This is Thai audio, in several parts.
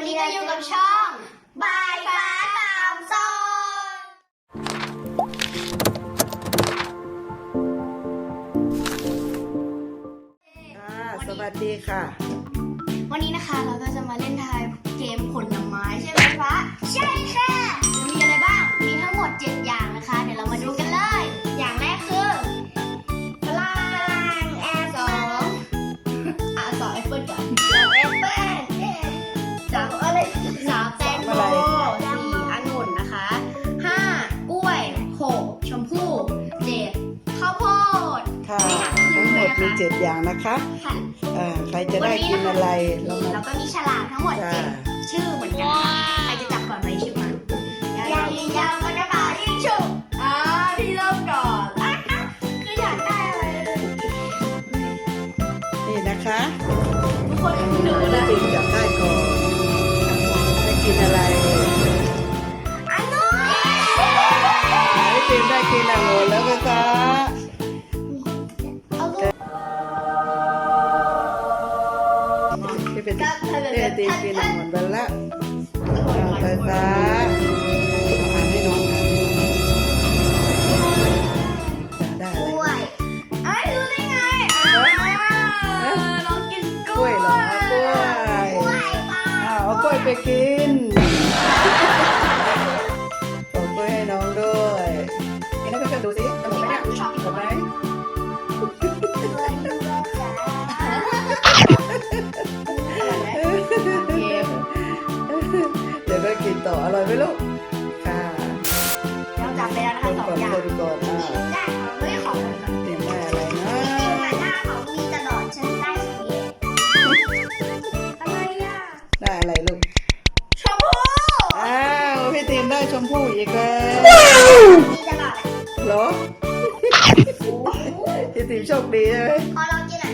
วันนี้เราอยู่กับช่องบายฟ้าตามซอยอ่าสวัสดีค่ะ วันนี้นะคะเราก็จะมาเล่นทาย มด้วยดนะมีคะเจ็ดอย่างนะคะค่ะอ่าใครจะได้กินอะไรเรานี่มาแล้วก็มีฉลากทั้งหมดจ้าเจ็ดชื่อเหมือนกันค่ะใครจะจับก่อนไปชื่อมายังยิงยาวมันจะมายิงฉุกอ่าพี่เริ่มก่อนอะอะคืออยากได้อะไรนี่นะคะทุกคนหนูได้นะกินจับได้ก่อน เป็นก็เธอเต้ตีกินอะไรหมดไปแล้วอ่าไฟฟ้าอ่านให้น้องอ่านได้อะไรกล้วยไอ้ยรู้ได้ไงอ่าน้องกินกกล้ล้ววยยเหรอกล้วยกล้วยป่ะอ้าวเอากล้วยไปกิน เดี๋ยวก็กินต่ออร่อยไหมลูก ค่ะเราจับไปแล้วนะคคะนสองก่อนอย่างคนก่อนอ่าได้ค่ะเฮ้ยของอะไรก่อนเตรียมได้อะไรนะหน้าของมีตลอดฉันได้สิอะไรอะได้อะไรลูก ชมพู่อ้าวพี่เตรียมได้ชมพู่อีกแล้วมีตลอดเหรอพี่เตรียมโชคดีใช่ไหมพอลองกินอะ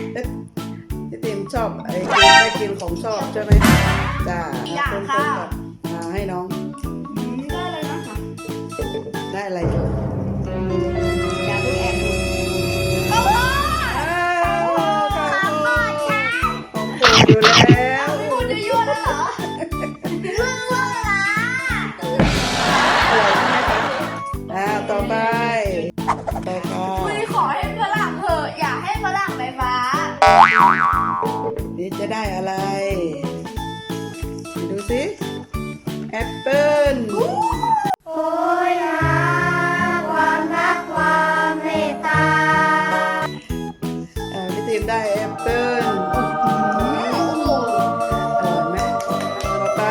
พี่เตรียมชอบไอ้กินได้กินของชอบใช่ไหมจ้าคนๆก่อนอ่า ให้น้อง ได้เลยนะคะได้อะไรลูกอย่าเพิ่งแอบดูข้าวโพดอ้าวข้าวข้าวโพโพดดค่ะของโปรดอยู่แล้วพี่พูดจะยั่วแล้วเหรอยั่วละอร่อยใช่ไหมคะอ่าต่อไปต่อค่ะคุยขอให้ฝรั่งเถอะอย่าให้ฝรั่งไฟฟ้านี่จะได้อะไร ดูสิ แอปเปิ้ลโอ้ยนะความรักความเมตตาอ่าพี่ทีมได้แอปเปิ้ลโอ้โหอร่อยไหมต่อไป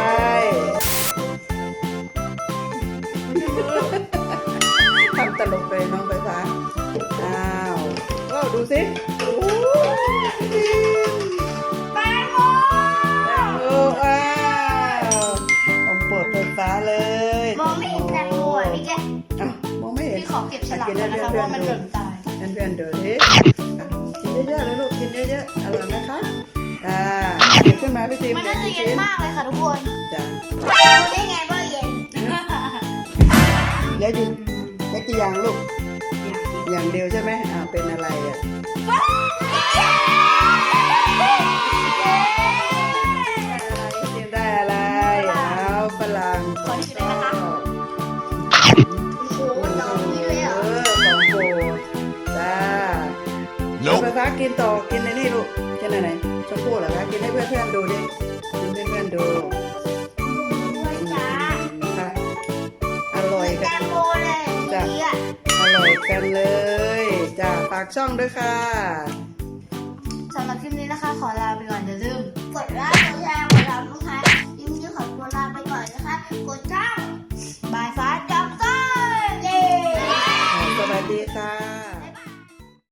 ทำตลกเลยน้องไฟฟ้าอ้าวก็ดูสิ องไม่เห็นแตงโมอะพี่แกอ้าวมองไม่เห็นพี่ขอเก็บฉลากก่อนนะคะเพราะว่ามันเกินตายเพื่อนเพื่อนๆดูดิอะกินเยอะๆเลยลูกกินเยอะๆอร่อยไหมคะอ่าหยิบขึ้นมาพี่ทีมมันน่าจะเย็นมากเลยค่ะทุกคนจ้ะรู้ได้ไงว่าเย็นแล้วหยิบได้กี่อย่างลูกอย่างเดียวใช่ไหมอ่าเป็นอะไรอะ กินต่อกินในนี่ลูกกินไหนไหนชมพู่เหรอคะกินให้เพื่อนๆดูดิกินให้เพื่อนๆดูด้วยจ้าค่ะอร่อยแตกันงโมเลยเมื่อกี้อะอร่อยกันเลยจ้าฝากช่องด้วยค่ะสำหรับคลิปนี้นะคะ ขอลาไปก่อนอย่าลืมกดไลค์กดแชร์กดติดตามทุกท่านยิ้มยิ้มขอตัวลาไปก่อนนะคะกดจ้าง